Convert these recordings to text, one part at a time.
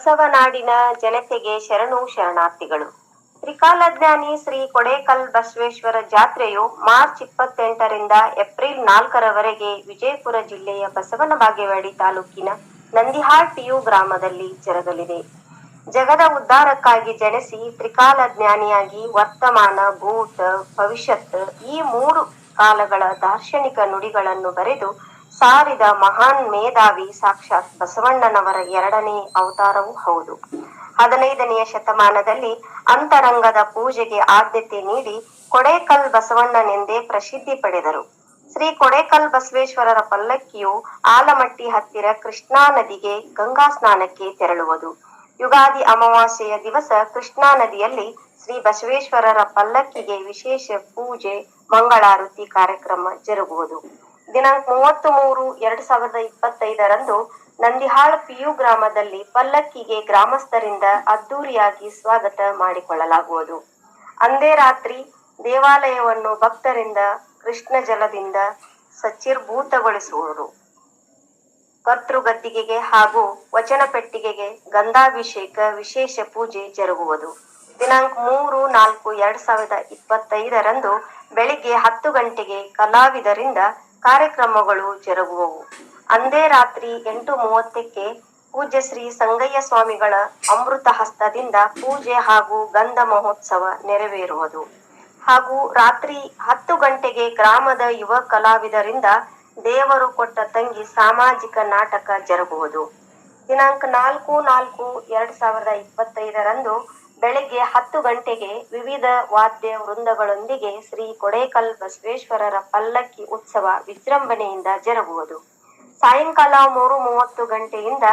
ಬಸವನಾಡಿನ ಜನತೆಗೆ ಶರಣು ಶರಣಾರ್ಥಿಗಳು. ತ್ರಿಕಾಲಜ್ಞಾನಿ ಶ್ರೀ ಕೊಡೇಕಲ್ ಬಸವೇಶ್ವರ ಜಾತ್ರೆಯು ಮಾರ್ಚ್ ಇಪ್ಪತ್ತೆಂಟರಿಂದ ಏಪ್ರಿಲ್ ನಾಲ್ಕರವರೆಗೆ ವಿಜಯಪುರ ಜಿಲ್ಲೆಯ ಬಸವನ ಬಾಗೇವಾಡಿ ತಾಲೂಕಿನ ನಂದಿಹಾಳ್ ಟಿಯು ಗ್ರಾಮದಲ್ಲಿ ಜರುಗಲಿದೆ. ಜಗದ ಉದ್ಧಾರಕ್ಕಾಗಿ ಜನಿಸಿ ತ್ರಿಕಾಲ ಜ್ಞಾನಿಯಾಗಿ ವರ್ತಮಾನ ಭೂತ ಭವಿಷ್ಯತ್ ಈ ಮೂರು ಕಾಲಗಳ ದಾರ್ಶನಿಕ ನುಡಿಗಳನ್ನು ಬರೆದು ಸಾರಿದ ಮಹಾನ್ ಮೇಧಾವಿ ಸಾಕ್ಷಾತ್ ಬಸವಣ್ಣನವರ ಎರಡನೇ ಅವತಾರವೂ ಹೌದು. ಹದಿನೈದನೆಯ ಶತಮಾನದಲ್ಲಿ ಅಂತರಂಗದ ಪೂಜೆಗೆ ಆದ್ಯತೆ ನೀಡಿ ಕೊಡೇಕಲ್ ಬಸವಣ್ಣನೆಂದೇ ಪ್ರಸಿದ್ಧಿ ಪಡೆದರು. ಶ್ರೀ ಕೊಡೇಕಲ್ ಬಸವೇಶ್ವರರ ಪಲ್ಲಕ್ಕಿಯು ಆಲಮಟ್ಟಿ ಹತ್ತಿರ ಕೃಷ್ಣಾ ನದಿಗೆ ಗಂಗಾ ಸ್ನಾನಕ್ಕೆ ತೆರಳುವುದು. ಯುಗಾದಿ ಅಮಾವಾಸ್ಯೆಯ ದಿವಸ ಕೃಷ್ಣಾ ನದಿಯಲ್ಲಿ ಶ್ರೀ ಬಸವೇಶ್ವರರ ಪಲ್ಲಕ್ಕಿಗೆ ವಿಶೇಷ ಪೂಜೆ, ಮಂಗಳಾರತಿ ಕಾರ್ಯಕ್ರಮ ಜರುಗುವುದು. ದಿನಾಂಕ ಮೂವತ್ತು ಮೂರು ಎರಡ್ ಸಾವಿರದ ಇಪ್ಪತ್ತೈದರಂದು ನಂದಿಹಾಳ ಪಿಯು ಗ್ರಾಮದಲ್ಲಿ ಪಲ್ಲಕ್ಕಿಗೆ ಗ್ರಾಮಸ್ಥರಿಂದ ಅದ್ದೂರಿಯಾಗಿ ಸ್ವಾಗತ ಮಾಡಿಕೊಳ್ಳಲಾಗುವುದು. ಅಂದೇ ರಾತ್ರಿ ದೇವಾಲಯವನ್ನು ಭಕ್ತರಿಂದ, ಕೃಷ್ಣ ಜಲದಿಂದ ಸಚ್ಚಿರ್ಭೂತಗೊಳಿಸುವರು. ಕರ್ತೃಗದ್ದಿಗೆಗೆ ಹಾಗೂ ವಚನ ಪೆಟ್ಟಿಗೆಗೆ ಗಂಧಾಭಿಷೇಕ, ವಿಶೇಷ ಪೂಜೆ ಜರುಗುವುದು. ದಿನಾಂಕ ಮೂರು, ನಾಲ್ಕು, ಎರಡ್ ಸಾವಿರದ ಇಪ್ಪತ್ತೈದರಂದು ಬೆಳಿಗ್ಗೆ ಹತ್ತು ಗಂಟೆಗೆ ಕಲಾವಿದರಿಂದ ಕಾರ್ಯಕ್ರಮಗಳು ಜರುಗುವವು. ಅಂದೇ ರಾತ್ರಿ ಎಂಟು ಮೂವತ್ತಕ್ಕೆ ಪೂಜ್ಯ ಶ್ರೀ ಸಂಗಯ್ಯ ಸ್ವಾಮಿಗಳ ಅಮೃತ ಹಸ್ತದಿಂದ ಪೂಜೆ ಹಾಗೂ ಗಂಧ ಮಹೋತ್ಸವ ನೆರವೇರುವುದು. ಹಾಗೂ ರಾತ್ರಿ ಹತ್ತು ಗಂಟೆಗೆ ಗ್ರಾಮದ ಯುವ ಕಲಾವಿದರಿಂದ ದೇವರು ಕೊಟ್ಟ ತಂಗಿ ಸಾಮಾಜಿಕ ನಾಟಕ ಜರುಗುವುದು. ದಿನಾಂಕ ನಾಲ್ಕು ನಾಲ್ಕು ಎರಡ್ ಸಾವಿರದ ಇಪ್ಪತ್ತೈದರಂದು ಬೆಳಿಗ್ಗೆ ಹತ್ತು ಗಂಟೆಗೆ ವಿವಿಧ ವಾದ್ಯ ವೃಂದಗಳೊಂದಿಗೆ ಶ್ರೀ ಕೊಡೇಕಲ್ ಬಸವೇಶ್ವರರ ಪಲ್ಲಕ್ಕಿ ಉತ್ಸವ ವಿಜೃಂಭಣೆಯಿಂದ ಜರುಗುವುದು. ಸಾಯಂಕಾಲ ಮೂರು ಮೂವತ್ತು ಗಂಟೆಯಿಂದ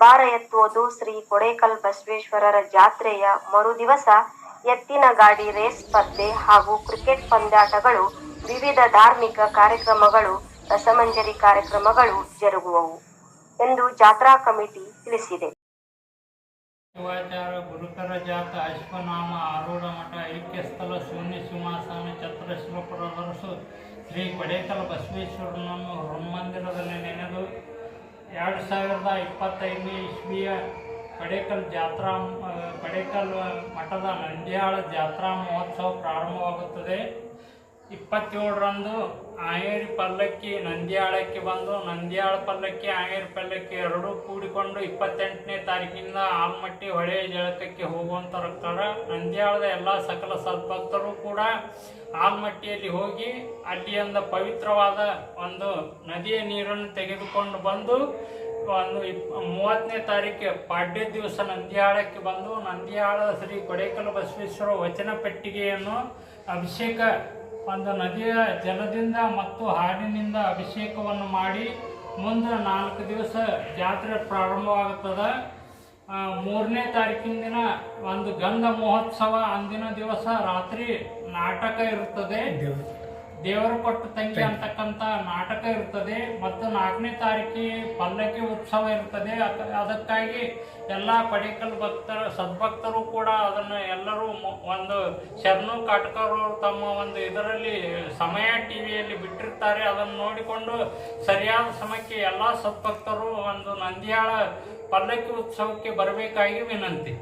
ಭಾರ ಎತ್ತುವುದು ಶ್ರೀ ಕೊಡೇಕಲ್ ಬಸವೇಶ್ವರರ ಜಾತ್ರೆಯ ಮರುದಿವಸ ಎತ್ತಿನ ಗಾಡಿ ರೇಸ್ ಸ್ಪರ್ಧೆ ಹಾಗೂ ಕ್ರಿಕೆಟ್ ಪಂದ್ಯಾಟಗಳು, ವಿವಿಧ ಧಾರ್ಮಿಕ ಕಾರ್ಯಕ್ರಮಗಳು, ರಸಮಂಜರಿ ಕಾರ್ಯಕ್ರಮಗಳು ಜರುಗುವವು ಎಂದು ಜಾತ್ರಾ ಕಮಿಟಿ ತಿಳಿಸಿದೆ. ಶಿವಾಚಾರ ಗುರುಕರ ಜಾತ, ಅಶ್ವನಾಮ, ಆರೂಢ ಮಠ, ಐಕ್ಯಸ್ಥಳ, ಶೂನ್ಯ ಸಿಂಹಾಸನ ಛತ್ರಶಿವಪುರದರಸು ಶ್ರೀ ಪಡೇಕಲ್ ಬಸವೇಶ್ವರನನ್ನು ಹನುಮಂದಿರದಲ್ಲಿ ನೆನೆದು ಎರಡು ಸಾವಿರದ ಇಪ್ಪತ್ತೈದನೇ ಇಸ್ವಿಯ ಪಡೇಕಲ್ ಜಾತ್ರಾ ಪಡೇಕಲ್ ಮಠದ ನಂದ್ಯಾಳ ಜಾತ್ರಾ ಮಹೋತ್ಸವ ಪ್ರಾರಂಭವಾಗುತ್ತದೆ. ಇಪ್ಪತ್ತೇಳರಂದು ಆಯೇರಿ ಪಲ್ಲಕ್ಕಿ, ನಂದ್ಯಾಳಕ್ಕೆ ಬಂದು, ನಂದ್ಯಾಳ ಪಲ್ಲಕ್ಕಿ, ಆಯೇರಿ ಪಲ್ಲಕ್ಕಿ ಎರಡೂ ಕೂಡಿಕೊಂಡು ಇಪ್ಪತ್ತೆಂಟನೇ ತಾರೀಕಿನಿಂದ ಆಲ್ಮಟ್ಟಿ ಹೊಳೆ ಜಳಕಕ್ಕೆ ಹೋಗುವಂತ ರಕ್ತಾರ ನಂದ್ಯಾಳದ ಎಲ್ಲ ಸಕಲ ಸದ್ಭಕ್ತರು ಕೂಡ ಆಲ್ಮಟ್ಟಿಯಲ್ಲಿ ಹೋಗಿ ಅಲ್ಲಿಯಿಂದ ಪವಿತ್ರವಾದ ಒಂದು ನದಿಯ ನೀರನ್ನು ತೆಗೆದುಕೊಂಡು ಬಂದು ಒಂದು ಇಪ್ ಮೂವತ್ತನೇ ತಾರೀಕು ಪಾಡ್ಯ ದಿವಸ ನಂದ್ಯಾಳಕ್ಕೆ ಬಂದು ನಂದಿಯಾಳ ಶ್ರೀ ಕೊಡೇಕಲ್ ಬಸವೇಶ್ವರ ವಚನ ಪೆಟ್ಟಿಗೆಯನ್ನು ಅಭಿಷೇಕ ಒಂದು ನದಿಯ ಜಲದಿಂದ ಮತ್ತು ಹಾಡಿನಿಂದ ಅಭಿಷೇಕವನ್ನು ಮಾಡಿ ಮುಂದೆ ನಾಲ್ಕು ದಿವಸ ಜಾತ್ರೆ ಪ್ರಾರಂಭವಾಗುತ್ತದೆ. ಮೂರನೇ ತಾರೀಕಿನ ದಿನ ಒಂದು ಗಂಧ ಮಹೋತ್ಸವ. ಅಂದಿನ ದಿವಸ ರಾತ್ರಿ ನಾಟಕ ಇರುತ್ತದೆ. ದೇವರ ಕೊಟ್ಟ ತಂಗಿ ಅಂತಕ್ಕಂಥ ನಾಟಕ ಇರ್ತದೆ ಮತ್ತು ನಾಲ್ಕನೇ ತಾರೀಕಿ ಪಲ್ಲಕ್ಕಿ ಉತ್ಸವ ಇರ್ತದೆ. ಅದ- ಅದಕ್ಕಾಗಿ ಎಲ್ಲ ಪಡಿಕಲ್ ಭಕ್ತರ ಸದ್ಭಕ್ತರು ಕೂಡ ಅದನ್ನು ಎಲ್ಲರೂ ಒಂದು ಶರಣು ಕಾಟಕರು ಅವರು ತಮ್ಮ ಒಂದು ಇದರಲ್ಲಿ ಸಮಯ ಟಿವಿಯಲ್ಲಿ ಬಿಟ್ಟಿರ್ತಾರೆ. ಅದನ್ನು ನೋಡಿಕೊಂಡು ಸರಿಯಾದ ಸಮಯಕ್ಕೆ ಎಲ್ಲ ಸದ್ಭಕ್ತರು ಒಂದು ನಂದಿಯಾಳ ಪಲ್ಲಕ್ಕಿ ಉತ್ಸವಕ್ಕೆ ಬರಬೇಕಾಗಿ ವಿನಂತಿ.